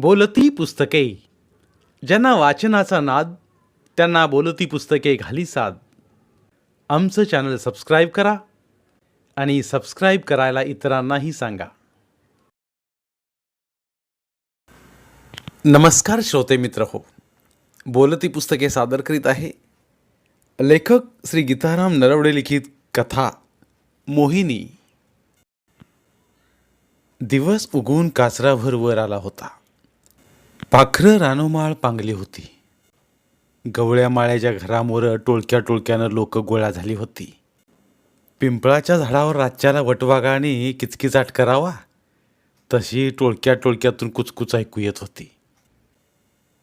बोलती पुस्तके. ज्यांना वाचनाचा नाद त्यांना बोलती पुस्तके घाली साद. आमचं चॅनल सबस्क्राईब करा आणि सबस्क्राईब करायला इतरांनाही सांगा. नमस्कार श्रोते मित्र हो. बोलती पुस्तके सादर करीत आहे लेखक श्री गीताराम नरवडे लिखित कथा मोहिनी. दिवस उगून काचराभर वर आला होता. पाखरं रानोमाळ पांगली होती. गवळ्या माळ्याच्या घरामोर टोळक्या टोळक्यानं लोक गोळा झाली होती. पिंपळाच्या झाडावर रातच्याला वटवागाणी किचकिचाट करावा तशी टोळक्या टोळक्यातून कुचकुच ऐकू येत होती.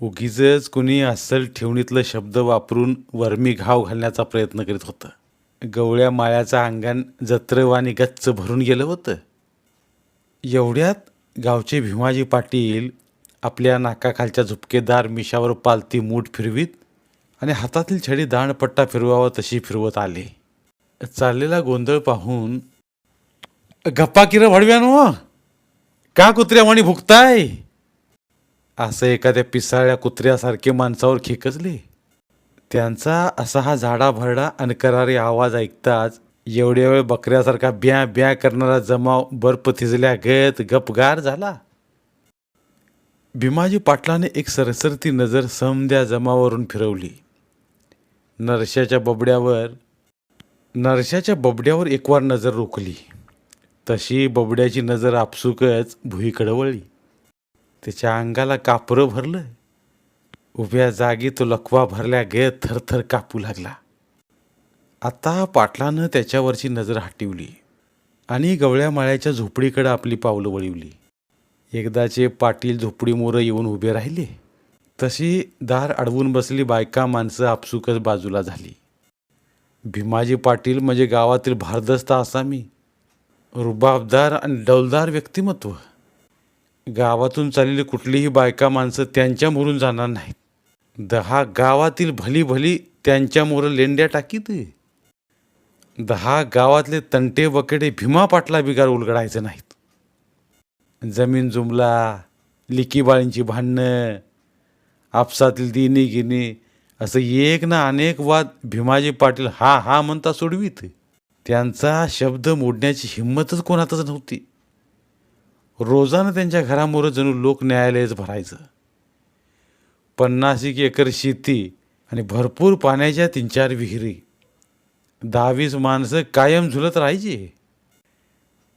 उगीच कुणी अस्सल ठेवणीतलं शब्द वापरून वर्मी घाव घालण्याचा प्रयत्न करीत होतं. गवळ्या माळ्याचं अंगण जत्रवाने गच्च भरून गेलं होतं. एवढ्यात गावचे भीमाजी पाटील आपल्या नाकाखालच्या झुपकेदार मिशावर पालती मूठ फिरवीत आणि हातातील छडी दाणपट्टा फिरवावा तशी फिरवत आले. चाललेला गोंधळ पाहून गप्पा किर भडव्यानो का कुत्र्या वाणी भुकताय? असं एखाद्या पिसाळ्या कुत्र्यासारखे माणसावर खेकचले त्यांचा असा हा झाडाभरडा अनकरारी आवाज ऐकताच एवढ्या वेळ बकऱ्यासारखा ब्या ब्या करणारा जमाव बर्फ थिजल्या गत गपगार झाला. भीमाजी पाटलाने एक सरसरती नजर समद्या जमावरून फिरवली. नरशाच्या बबड्यावर नरशाच्या बबड्यावर एकवार नजर रोखली. तशी बबड्याची नजर आपसुकच भुईकडं वळली. त्याच्या अंगाला कापरं भरलं. उभ्या जागी तो लकवा भरल्या गे थरथर कापू लागला. आता पाटलानं त्याच्यावरची नजर हटवली आणि गवळ्या माळ्याच्या झोपडीकडे आपली पावलं वळवली. एकदाचे पाटील झोपडीमोरं येऊन उभे राहिले. तशी दार अडवून बसली बायका माणसं आपसुकच बाजूला झाली. भीमाजी पाटील म्हणजे गावातील भारदस्त आसामी रुबाबदार आणि डौलदार व्यक्तिमत्व. गावातून चाललेली कुठलीही बायका माणसं त्यांच्यामोरून जाणार नाहीत. दहा गावातील भली भली त्यांच्यामोरं लेंड्या टाकीत. दहा गावातले तंटे वकडे भीमा पाटला बिगार उलगडायचे नाहीत. जमीन जुमला लिकीबाळींची भांडणं आपसातील दिनी गिनी असं एक ना अनेक वाद भीमाजी पाटील हा हा म्हणता सोडवीत. त्यांचा शब्द मोडण्याची हिंमतच कोणातच नव्हती. रोजानं त्यांच्या घरामोरं जणू लोक न्यायालयच भरायचं. पन्नास एक एकर शेती आणि भरपूर पाण्याच्या तीन चार विहिरी. दहावीस माणसं कायम झुलत राहायची.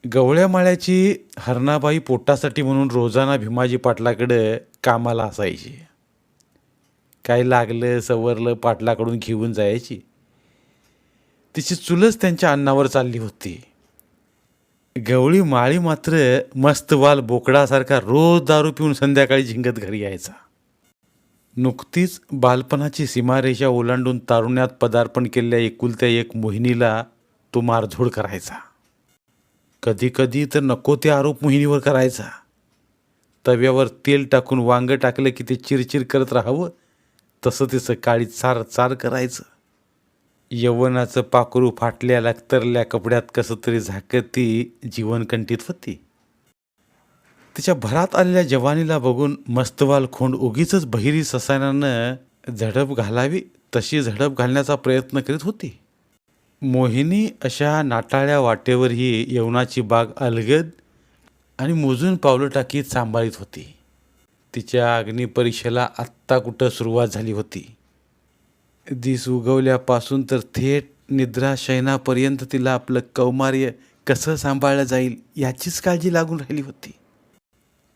गवळ्या माळ्याची हरणाबाई पोटासाठी म्हणून रोजाना भीमाजी पाटलाकडं कामाला असायची. काय लागलं सवरलं पाटलाकडून घेऊन जायची. तिची चुलच त्यांच्या अन्नावर चालली होती. गवळी माळी मात्र मस्त वाल बोकडासारखा रोज दारू पिऊन संध्याकाळी झिंगत घरी यायचा. नुकतीच बालपणाची सीमारेषा ओलांडून तारुण्यात पदार्पण केलेल्या एकुलत्या एक मोहिनीला तो मारझोड करायचा. कधी कधी तर नको ते आरोप मोहिनीवर करायचा. तव्यावर तेल टाकून वांगं टाकलं की ते चिरचिर करत राहावं. तसं तिचं काळी चार चार करायचं. यवनाचं पाखरू फाटल्या लागतरल्या कपड्यात कसं तरी झाकत ती जीवनकंठीत होती. तिच्या भरात आलेल्या जवानीला बघून मस्तवाल खोंड उगीच बहिरी ससायनानं झडप घालावी तशी झडप घालण्याचा प्रयत्न करीत होती. मोहिनी अशा नाटाळ्या वाटेवरही यवनाची बाग अलगद आणि मोजून पावलं टाकीत सांभाळीत होती. तिच्या अग्निपरीक्षेला आत्ता कुठं सुरुवात झाली होती? दिस उगवल्यापासून तर थेट निद्रा शयनापर्यंत तिला आपलं कौमार्य कसं सांभाळलं जाईल याचीच काळजी लागून राहिली होती.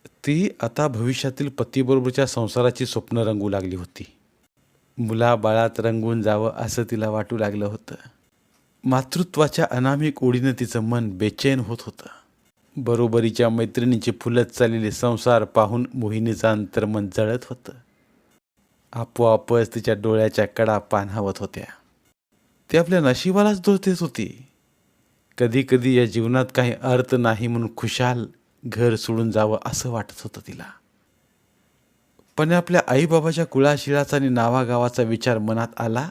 ती आता भविष्यातील पतीबरोबरच्या संसाराची स्वप्न रंगू लागली होती. मुलाबाळात रंगून जावं असं तिला वाटू लागलं होतं. मातृत्वाच्या अनामिक ओढीनं तिचं मन बेचैन होत होतं. बरोबरीच्या मैत्रिणीची फुलत चाललेले संसार पाहून मोहिनीचं अंतर्मन जळत होतं. आपोआपच तिच्या डोळ्याच्या कडा पान्हावत होत्या. ती आपल्या नशिबालाच दोष देत होती. कधी कधी या जीवनात काही अर्थ नाही म्हणून खुशाल घर सोडून जावं असं वाटत होतं तिला. पण आपल्या आईबाबाच्या कुळाशिळाचा आणि नावागावाचा विचार मनात आला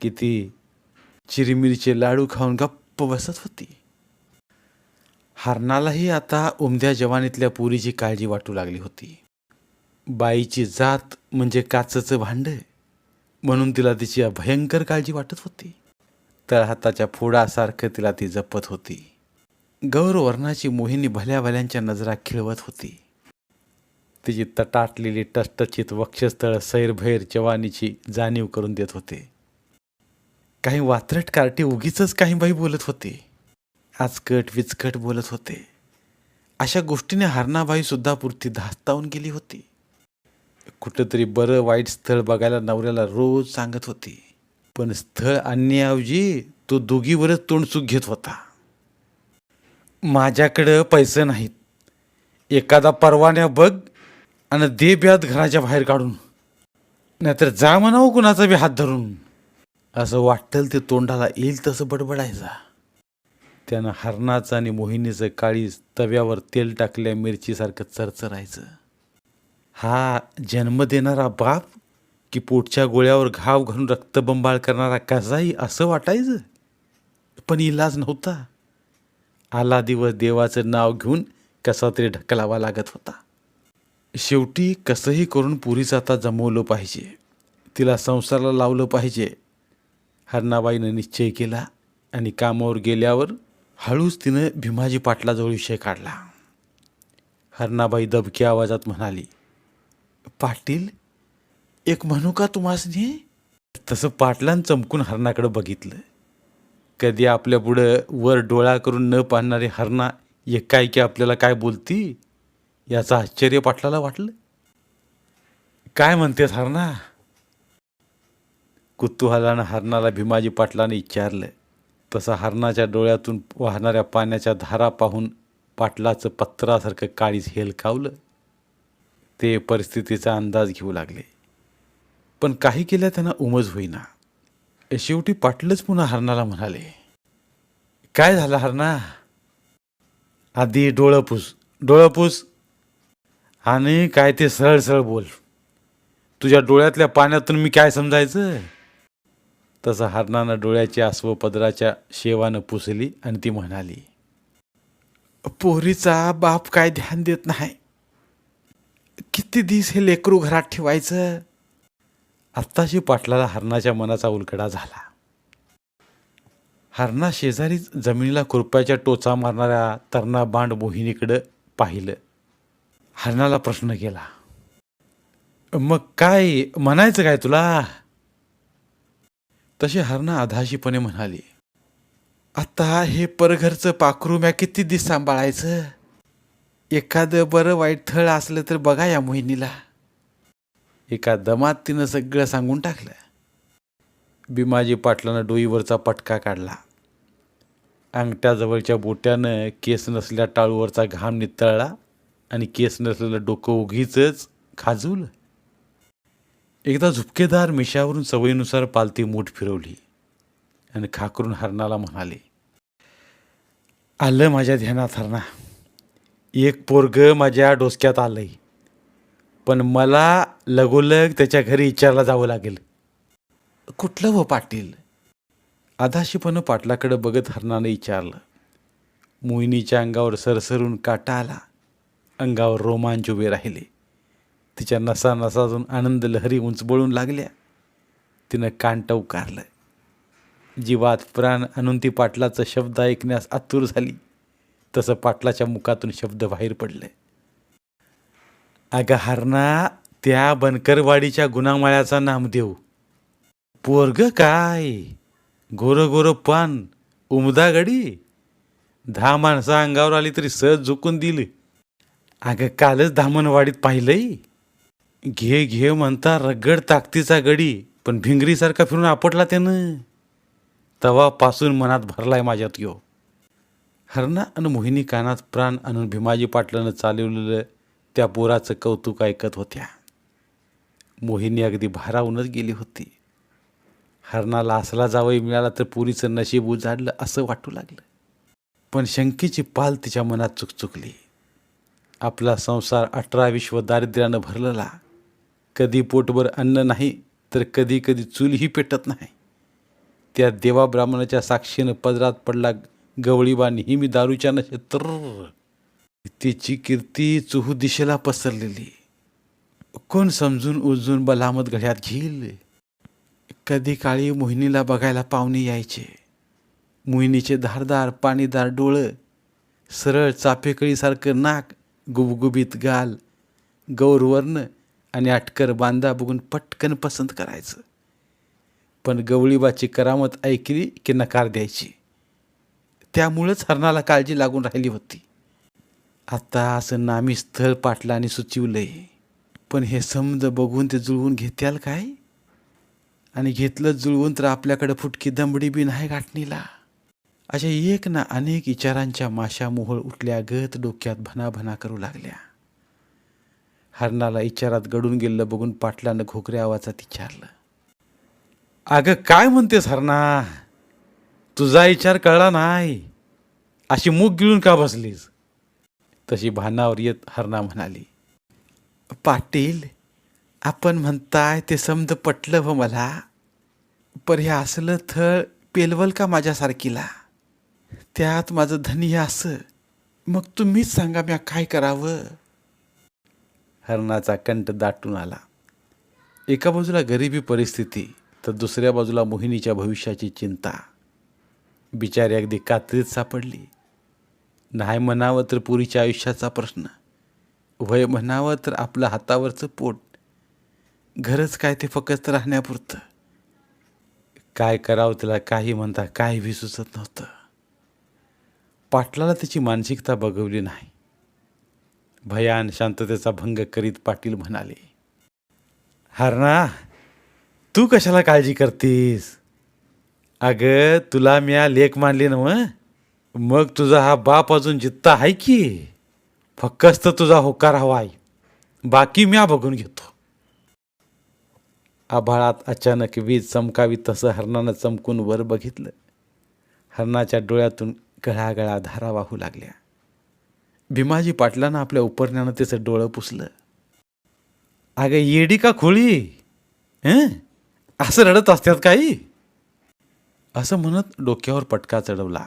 की ती चिरीमिरीचे लाडू खाऊन गप्प बसत होती. हरणालाही आता उमद्या जवानीतल्या पुरीची काळजी वाटू लागली होती. बाईची जात म्हणजे काचचं भांड म्हणून तिला तिची भयंकर काळजी वाटत होती. तर हाताच्या फोडासारखं तिला ती जपत होती. गौरवर्णाची मोहिनी भल्या भल्यांच्या नजरा खिळवत होती. तिची तटाटलेली टष्टचित वक्षस्थळ सैरभैर जवानीची जाणीव करून देत होते. काही वात्रट कार्टे उगीच काही बाई बोलत होते. आजकट विचकट बोलत होते. अशा गोष्टीने हरणाबाईसुद्धा पुरती धास्तावून गेली होती. कुठंतरी बरं वाईट स्थळ बघायला नवऱ्याला रोज सांगत होती. पण स्थळ आणण्याऐवजी तो दोघीवरच तोंडसुख घेत होता. माझ्याकडं पैसे नाहीत. एखादा परवान्या बघ आणि दे ब्यात घराच्या बाहेर काढून. नाहीतर जा म्हणावं कुणाचा बी हात धरून. असं वाटतं ते तोंडाला येईल तसं बडबडायचा. त्यानं हरणाचं आणि मोहिनीचं काळी तव्यावर तेल टाकल्या मिरचीसारखं चरचरायचं. हा जन्म देणारा बाप की पोटच्या गोळ्यावर घाव घालून रक्तबंबाळ करणारा कसाही असं वाटायचं? पण इलाज नव्हता. आला दिवस देवाचं नाव घेऊन कसा तरी ढकलावा लागत होता. शेवटी कसंही करून पुरीचं आता जमवलं पाहिजे. तिला संसाराला लावलं पाहिजे. हरणाबाईनं निश्चय केला आणि कामावर गेल्यावर हळूच तिनं भीमाजी पाटलाजवळ विषय काढला. हरणाबाई दबक्या आवाजात म्हणाली पाटील एक म्हणू का तुम्हासनी? तसं पाटलान चमकून हरणाकडं बघितलं. कधी आपल्या पुढं वर डोळा करून न पाहणारी हरणा एकाएकी आपल्याला काय बोलती याचं आश्चर्य पाटलाला वाटलं. काय म्हणतेस हरणा? कुतूहलानं हरणाला भीमाजी पाटलाने विचारलं तसा हरणाच्या डोळ्यातून वाहणाऱ्या पाण्याच्या धारा पाहून पाटलाचं पत्रासारखं काळीज हेलकावलं ते परिस्थितीचा अंदाज घेऊ लागले. पण काही केल्या त्यांना उमज होईना. शेवटी पाटलंच पुन्हा हरणाला म्हणाले काय झालं हरणा? आधी डोळंपूस डोळपूस आणि काय ते सरळ सरळ बोल. तुझ्या डोळ्यातल्या पाण्यातून मी काय समजायचं? तसं हरणानं डोळ्याची आसव पदराच्या शेवानं पुसली आणि ती म्हणाली पोरीचा बाप काय ध्यान देत नाही. किती दिस हे लेकरू घरात ठेवायचं? आत्ताशी पाटलाला हरणाच्या मनाचा उलगडा झाला. हरणा शेजारीच जमिनीला खुरप्याच्या टोचा मारणाऱ्या तरणा बांड मोहिनीकडं पाहिलं. हरणाला प्रश्न केला मग काय म्हणायचं काय तुला? तशी हरणा अधाशीपणे म्हणाली. आता हे परघरचं पाखरू म्या किती दिस सांभाळायचं? एखादं बरं वाईट थळ असलं तर बघा या मोहिनीला. एका दमात तिनं सगळं सांगून टाकलं. भीमाजी पाटलानं डोईवरचा पटका काढला. अंगठ्याजवळच्या बोट्यानं केस नसल्या टाळूवरचा घाम नितळला आणि केस नसलेलं डोकं उगीच खाजवलं. एकदा झुपकेदार मिशावरून सवयीनुसार पालती मूठ फिरवली आणि खाकरून हरणाला म्हणाले आलं माझ्या ध्यानात हरणा. एक पोरग माझ्या डोसक्यात आलंय पण मला लगोलग त्याच्या घरी विचारला जावं लागेल. कुठलं व पाटील? आधाशीपणं पाटलाकडे बघत हरणानं विचारलं मोहिनीच्या अंगावर सरसरून काटा आला. अंगावर रोमांच उभे राहिले. तिच्या नसा नसाजून आनंद लहरी उंचबळून लागल्या. तिनं कान उकारलं. जीवात प्राण आणून ती पाटलाचा शब्द ऐकण्यास आतुर झाली. तसं पाटलाच्या मुखातून शब्द बाहेर पडले. अगं हरणा त्या बनकरवाडीच्या गुणामाळ्याचा नामदेव पोरग काय? गोरं गोरं पान उमदा गडी? दहा माणसं अंगावर आली तरी सहज झुकून दिली. अगं कालच धामणवाडीत पाहिलंय. घे घे म्हणता रगड ताकदीचा गडी पण भिंगरीसारखा फिरून आपटला त्यानं. तवापासून मनात भरलाय माझ्यात यो. हरणा आणि मोहिनी कानात प्राण आणून भीमाजी पाटलानं चालवलेलं त्या पोराचं कौतुक ऐकत होत्या. मोहिनी अगदी भारावूनच गेली होती. हरणाला असला जावई मिळाला तर पुरीचं नशीब उजाडलं असं वाटू लागलं. पण शंकेची पाल तिच्या मनात चुकचुकली. आपला संसार अठरा विश्व दारिद्र्यानं भरलेला. कधी पोटभर अन्न नाही तर कधी कधी चूलही पेटत नाही. त्या देवा ब्राह्मणाच्या साक्षीनं पदरात पडला गवळीबा नेहमी दारूच्या नशे तर तिची कीर्ती चुहू दिशेला पसरलेली. कोण समजून उजून बलामत घड्यात घेईल? कधी काळी मोहिनीला बघायला पाहुणे यायचे. मोहिनीचे धारदार पाणीदार डोळं सरळ चापेकळीसारखं नाक गुबगुबीत गाल गौरवर्ण आणि अटकर बांधा बघून पटकन पसंत करायचं. पण गवळीबाची करामत ऐकली की नकार द्यायची. त्यामुळंच हरणाला काळजी लागून राहिली होती. आता असं नामी स्थळ पाटला आणि सुचिवलंय. पण हे समज बघून ते जुळवून घेत्याल काय? आणि घेतलं जुळवून तर आपल्याकडे फुटकी दमडी बी नाही गाठणीला. अशा एक ना अनेक विचारांच्या माशा मोहळ उठल्या गत डोक्यात भनाभना करू लागल्या. हरणाला विचारात गडून गेलं बघून पाटलानं घोकऱ्या आवाजात विचारलं अगं काय म्हणतेस हरणा? तुझा विचार कळला नाही. अशी मूग गिळून का बसलीस? तशी भानावर येत हरणा म्हणाली पाटील आपण म्हणताय ते समज पटलं व मला पर हे असलं थळ पेलवल का माझ्यासारखीला? त्यात माझं धनी असं. मग तुम्हीच सांगा म्या काय करावं? हरणाचा कंठ दाटून आला. एका बाजूला गरिबी परिस्थिती तर दुसऱ्या बाजूला मोहिनीच्या भविष्याची चिंता. बिचारी अगदी कात्रीत सापडली. नाही म्हणावं तर पुरीच्या आयुष्याचा प्रश्न. वय म्हणावं तर आपलं हातावरचं पोट. घरच काय ते फक्त राहण्यापुरतं. काय करावं तिला काही म्हणता काही भी सुचत नव्हतं. पाटलाला त्याची मानसिकता बघवली नाही. भयान शांततेचा भंग करीत पाटील म्हणाले हरणा तू कशाला काळजी करतीस? अगं तुला म्या लेख मानली ना मग मग तुझा हा बाप अजून जित्ता आहे की? फक्कस्त तुझा होकार हवाय. बाकी म्या बघून घेतो. आभाळात अचानक वीज चमकावी तसं हरणानं चमकून वर बघितलं. हरणाच्या डोळ्यातून गळागळा धारा वाहू लागल्या. भीमाजी पाटलानं आपल्या उपरण्यानं त्याचं डोळं पुसलं. अगं येडी का खोळी? हं? असं रडत असतात काही? असं म्हणत डोक्यावर पटका चढवला.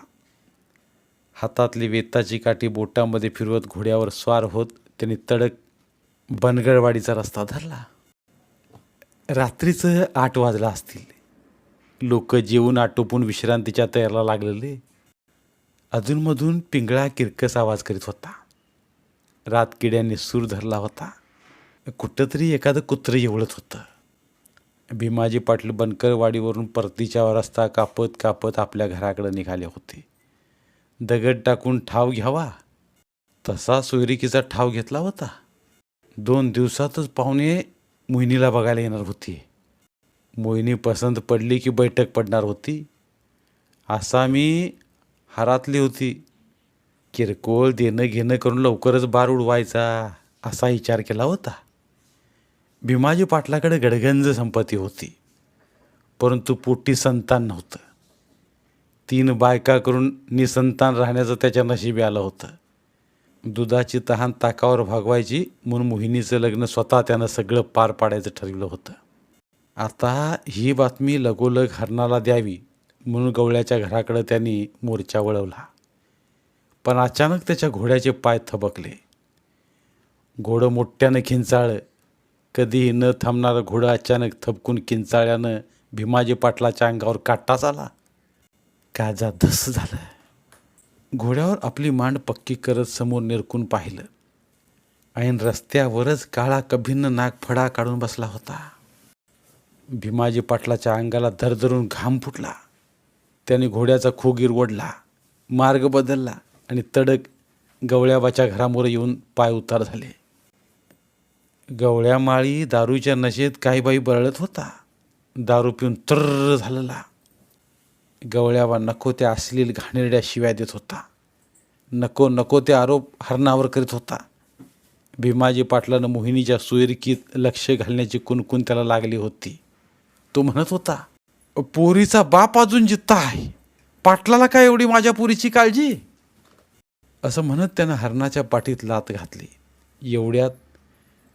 हातातली वेताची काठी बोटामध्ये फिरवत घोड्यावर स्वार होत त्यांनी तडक बनगडवाडीचा रस्ता धरला. रात्रीचं आठ वाजला असतील. लोक जेवून आटोपून विश्रांतीच्या तयारीला लागलेले. अधूनमधून पिंगळा किरकस आवाज करीत होता. रात किड्यांनी सूर धरला होता. कुठंतरी एखादं कुत्रं येवळत होतं. भीमाजी पाटील बनकरवाडीवरून परतीच्या रस्ता कापत कापत आपल्या घराकडे निघाले होते. दगड टाकून ठाव घ्यावा. तसा सोयरिकीचा ठाव घेतला होता. दोन दिवसातच पाहुणे मोहिनीला बघायला येणार होती. मोहिनी पसंत पडली की बैठक पडणार होती. असा मी हारातली होती. किरकोळ देणं घेणं करून लवकरच बार उडवायचा असा विचार केला होता. भीमाजी पाटलाकडे गडगंज संपत्ती होती. परंतु पोटी संतान नव्हतं. तीन बायका करून निसंतान राहण्याचं त्याच्या नशिबी आलं होतं. दुधाची तहान ताकावर भागवायची म्हणून मोहिनीचं लग्न स्वतः त्यानं सगळं पार पाडायचं ठरवलं होतं. आता ही बातमी लगोलग हरणाला द्यावी म्हणून गवळ्याच्या घराकडं त्यांनी मोर्चा वळवला. पण अचानक त्याच्या घोड्याचे पाय थबकले. घोडं मोठ्यानं खिंचाळलं कधीही न थांबणारं घोडं अचानक थबकून किंचाळ्यानं भीमाजी पाटलाच्या अंगावर काटाच आला काजा धस झालं. घोड्यावर आपली मांड पक्की करत समोर निरकून पाहिलं. ऐन रस्त्यावरच काळा कभिन्न नाक फडा काढून बसला होता. भीमाजी पाटलाच्या अंगाला धरधरून घाम फुटला. त्याने घोड्याचा खोगीर ओढला मार्ग बदलला आणि तडक गवळ्याबाच्या घरामोर येऊन पाय उतार झाले. गवळ्यामाळी दारूच्या नशेत काही बाई बरळत होता. दारू पिऊन तर झालेला. गवळ्याबा नको त्या अश्लील घाणेरड्या शिव्या देत होता. नको नको ते आरोप हरणावर करीत होता. भीमाजी पाटलानं मोहिनीच्या सुयरिकीत लक्ष घालण्याची कुणकुण त्याला लागली होती. तो म्हणत होता पोरीचा बाप अजून जित्ता आहे. पाटलाला काय एवढी माझ्या पोरीची काळजी? असं म्हणत त्यानं हरणाच्या पाठीत लात घातली. एवढ्यात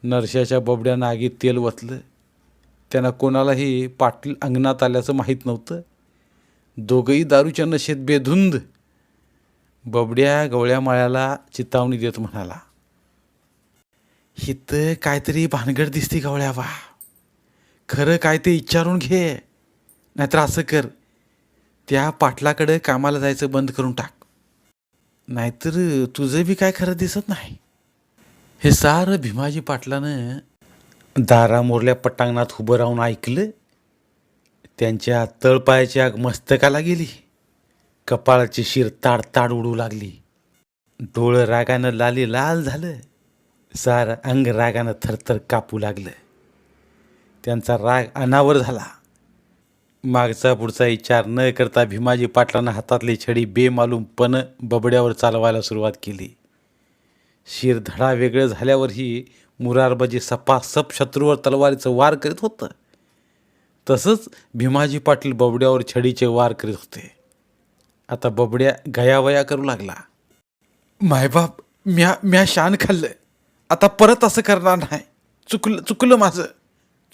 नरशाच्या बबड्या आगीत तेल वतलं. त्यांना कोणालाही पाटील अंगणात आल्याचं माहीत नव्हतं. दोघंही दारूच्या नशेत बेधुंद. बबड्या गवळ्या माळ्याला चितावणी देत म्हणाला हिथं काहीतरी भानगड दिसते गवळ्यावा. खरं काय ते विचारून घे. नाहीतर असं कर त्या पाटलाकडे कामाला जायचं बंद करून टाक. नाहीतर तुझं बी काय खरं दिसत नाही. हे सारं भीमाजी पाटलानं दारामोरल्या पटांगणात उभं राहून ऐकलं त्यांच्या तळपायाची आग मस्तकाला गेली. कपाळाची शिर ताड ताड उडू लागली. डोळं रागानं लाली लाल झालं. सारं अंग रागानं थरथर कापू लागलं. त्यांचा राग अनावर झाला. मागचा पुढचा विचार न करता भीमाजी पाटलानं हातातली छडी बेमालूमपणं बबड्यावर चालवायला सुरुवात केली. शिर धडा वेगळं झाल्यावरही मुरारबाजी सपासप शत्रूवर तलवारीचं वार करीत होतं. तसंच भीमाजी पाटील बबड्यावर छडीचे वार करीत होते. आता बबड्या गयावया करू लागला. मायबाप म्या म्या शान खाल्लं आता परत असं करणार नाही. चुकलं चुकलं माझं.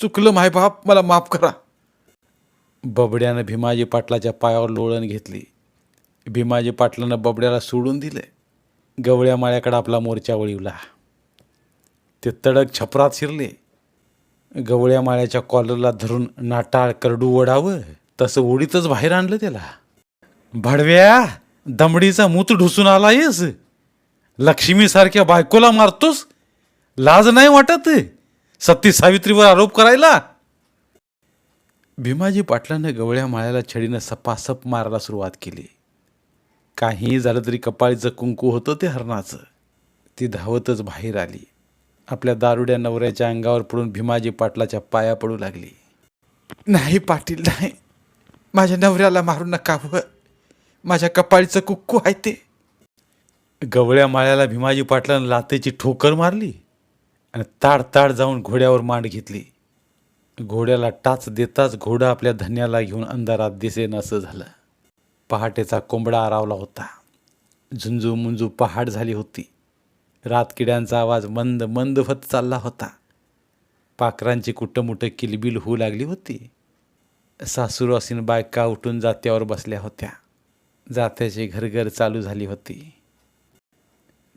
चुकलं मायबाप मला माफ करा. बबड्यानं भीमाजी पाटलाच्या पायावर लोळण घेतली. भीमाजी पाटलानं बबड्याला सोडून दिलं गवळ्या माळ्याकडं आपला मोर्चा वळिवला. ते तडक छपरात शिरले. गवळ्या माळ्याच्या कॉलरला धरून नाटाळ करडू ओढावं तसं उडीतच बाहेर आणलं त्याला. भडव्या दमडीचा मूत ढुसून आलायस. लक्ष्मीसारख्या बायकोला मारतोस? लाज नाही वाटत? सती सावित्रीवर आरोप करायला भीमाजी पाटलानं गवळ्या माळ्याला छडीनं सपासप मारायला सुरुवात केली. काहीही झालं तरी कपाळीचं कुंकू होतं ते हरणाचं. ती धावतच बाहेर आली. आपल्या दारुड्या नवऱ्याच्या अंगावर पडून भीमाजी पाटलाच्या पाया पडू लागली. नाही पाटील नाही. माझ्या नवऱ्याला मारू नका व. माझ्या कपाळीचं कुक्कू आहे ते. गवळ्या माळ्याला भीमाजी पाटलानं लातेची ठोकर मारली आणि ताड ताड जाऊन घोड्यावर मांड घेतली. घोड्याला टाच देताच घोडा आपल्या धन्याला घेऊन अंधारात दिसेन असं झालं. पहाटेचा कोंबडा आरावला होता. झुंजू मुंजू पहाड झाली होती. रातकिड्यांचा आवाज मंद मंद होत चालला होता. पाखरांची कुटमुटं किलबिल होऊ लागली होती. सासूरवासीन बायका उठून जात्यावर बसल्या होत्या. जात्याची घरघर चालू झाली होती.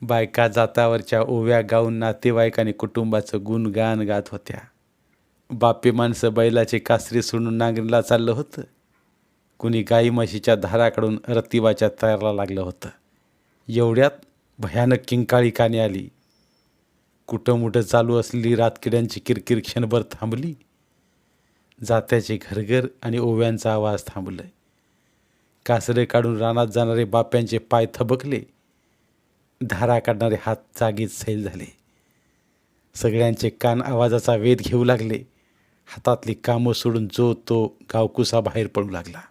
बायका जातावरच्या ओव्या गाऊन नातेवाईक आणि कुटुंबाचं गुणगान गात होत्या. बापे माणसं बैलाचे कासरे सोडून नांगरीला चाललं होतं. कुणी गाई म्हशीच्या धाराकडून रतिबाच्या तयारला लागलं होतं. एवढ्यात भयानक किंकाळी काने आली. कुठं मुठं चालू असलेली रातकिड्यांची किरकिर क्षणभर थांबली. जात्याचे घरघर आणि ओव्यांचा आवाज थांबलं कासरे काढून रानात जाणारे बाप्यांचे पाय थबकले. धारा काढणारे हात जागीच सैल झाले. सगळ्यांचे कान आवाजाचा वेध घेऊ लागले. हातातली कामं सोडून जो तो गावकुसा बाहेर पडू लागला.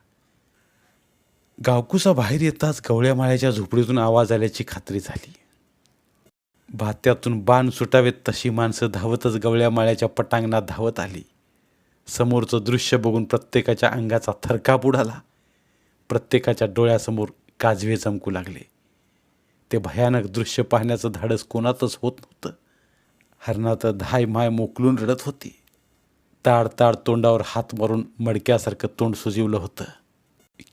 गावकुसा बाहेर येताच गवळ्या माळ्याच्या झोपडीतून आवाज आल्याची खात्री झाली. भात्यातून बाण सुटावेत तशी माणसं धावतच गवळ्या माळ्याच्या पटांगणात धावत आली. समोरचं दृश्य बघून प्रत्येकाच्या अंगाचा थरकाप उडाला. प्रत्येकाच्या डोळ्यासमोर काजवे चमकू लागले. ते भयानक दृश्य पाहण्याचं धाडस कोणातच होत नव्हतं. हरणात धाय माय मोकलून रडत होती. ताड ताड तोंडावर हात मारून मडक्यासारखं तोंड सुजिवलं होतं.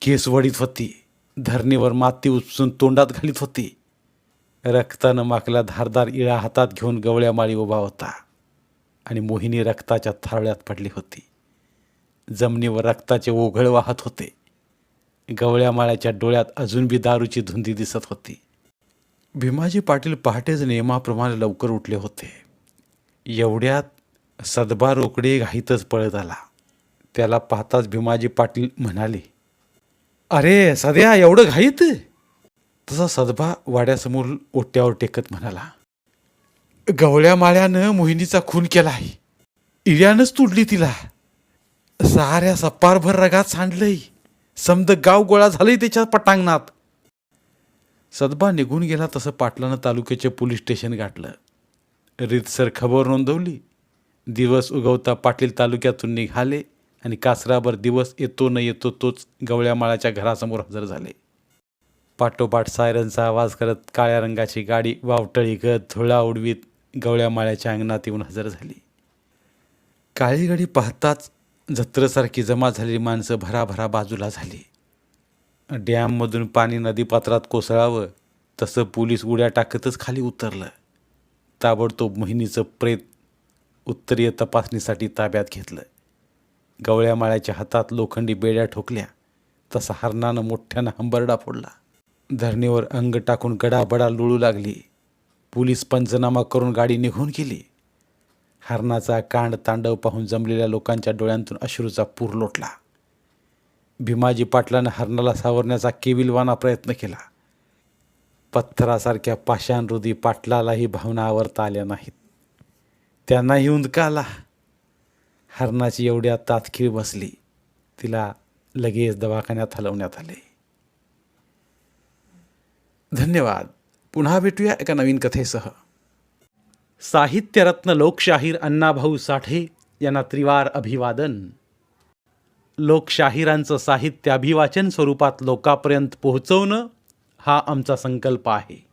केस वडीत होती. धरणीवर माती उपसून तोंडात घालीत होती. रक्तानं माकला धारदार इळा हातात घेऊन गवळ्या माळी उभा होता. आणि मोहिनी रक्ताच्या थारळ्यात पडली होती. जमिनीवर रक्ताचे ओघळ वाहत होते. गवळ्या माळ्याच्या डोळ्यात अजून बी दारूची धुंदी दिसत होती. भीमाजी पाटील पहाटेच नियमाप्रमाणे लवकर उठले होते. एवढ्यात सदबा रोकडे घाईतच पळत आला. त्याला पाहताच भीमाजी पाटील म्हणाले अरे सध्या एवढं घाईत? तसा सदबा वाड्यासमोर ओट्यावर टेकत म्हणाला गवळ्या माळ्यानं मोहिनीचा खून केला आहे. इड्यानंच तुडली तिला. साऱ्या सपारभर रगात सांडलंय. समद गाव गोळा झालंय त्याच्या पटांगणात. सदबा निघून गेला तसं पाटलानं तालुक्याचे पोलीस स्टेशन गाठलं. रीतसर खबर नोंदवली. दिवस उगवता पाटील तालुक्यातून निघाले आणि कासराभर दिवस येतो न येतो तोच गवळ्या माळाच्या घरासमोर हजर झाले. पाठोपाठ सायरनचा आवाज करत काळ्या रंगाची गाडी वावटळी गत धुळा उडवीत गवळ्या माळ्याच्या अंगणात येऊन हजर झाली. काळी गाडी पाहताच जत्रसारखी जमा झालेली माणसं भराभरा बाजूला झाली. डॅममधून पाणी नदीपात्रात कोसळावं तसं पोलीस उड्या टाकतच खाली उतरलं. ताबडतोब मोहिनीचं प्रेत उत्तरीय तपासणीसाठी ताब्यात घेतलं. गवळ्या माळ्याच्या हातात लोखंडी बेड्या ठोकल्या. तसा हरणानं मोठ्यानं हंबरडा फोडला. धरणीवर अंग टाकून गडाबडा लुळू लागली. पोलीस पंचनामा करून गाडी निघून गेली. हरणाचा कांड तांडव पाहून जमलेल्या लोकांच्या डोळ्यांतून अश्रूचा पूर लोटला. भीमाजी पाटलानं हरणाला सावरण्याचा केविलवाना प्रयत्न केला. पत्थरासारख्या पाषाणहृदी पाटलालाही भावना आवरता आल्या नाहीत. त्यांना उंदका आला हरणाची एवढ्या तातखीळ बसली. तिला लगेच दवाखान्यात हलवण्यात आले. धन्यवाद. पुन्हा भेटूया एका नवीन कथेसह. साहित्यरत्न लोकशाहीर अण्णाभाऊ साठे यांना त्रिवार अभिवादन. लोकशाहिरांचं साहित्य अभिवाचन स्वरूपात लोकापर्यंत पोहोचवणं हा आमचा संकल्प आहे.